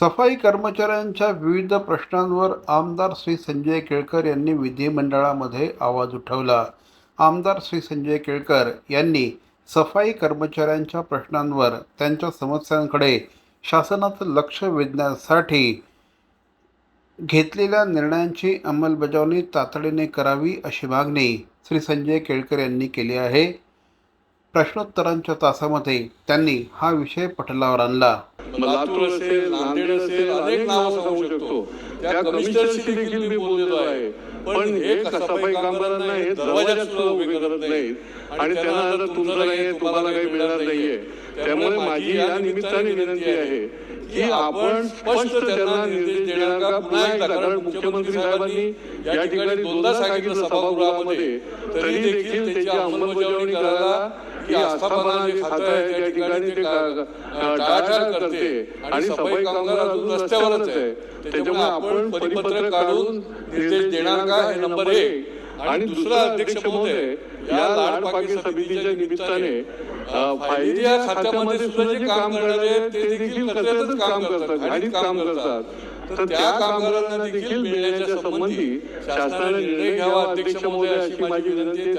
सफाई कर्मचाऱ्यांच्या विविध प्रश्नांवर आमदार श्री संजय केळकर यांनी विधिमंडळामध्ये आवाज उठवला. आमदार श्री संजय केळकर यांनी सफाई कर्मचाऱ्यांच्या प्रश्नांवर त्यांच्या समस्यांकडे शासनाचं लक्ष वेधण्यासाठी घेतलेल्या निर्णयांची अंमलबजावणी तातडीने करावी अशी मागणी श्री संजय केळकर यांनी केली आहे. प्रश्नोत्तरांच्या तासामध्ये त्यांनी हा विषय पटलावर आणला. लातूर असेल नांदेड असेल अनेक नावं सांगू शकतो. त्या कमिशनरशी देखील मी बोललेलो आहे. पण हे सफाई कामगारांना हे दरवाजात सुद्धा उभे करत नाहीत. आणि त्यांना आता तुमचं नाहीये तुम्हाला काही मिळणार नाहीये. त्यामुळे माझी या निमित्ताने विनंती आहे की आपण स्पष्ट त्यांना निर्देश देणार का? पुन्हा एकदा कारण मुख्यमंत्री साहेबांनी या ठिकाणी दोनदा सांगितलं सभागृहामध्ये. तरी देखील त्याची अंमलबजावणी करायला की आस्थापना जे खातं आहे त्या ठिकाणी ते टाळाटाळ करते. आणि सफाई कामगार अजून रस्त्यावरच आहे. त्याच्यामुळे आपण परिपत्रक काढून निर्देश देणार का हे नंबर एक. आणि दुसरा अध्यक्ष महोदय या लाडपाकी समितीच्या निमित्ताने या खात्यामध्ये सुद्धा जे काम करणारे ते देखील कचऱ्यातच काम करतात. घाणीत काम करतात. तर त्या कामगारांना देखील मिळण्याच्या संबंधी शासनाने निर्णय घ्यावा अध्यक्ष महोदय अशी माझी विनंती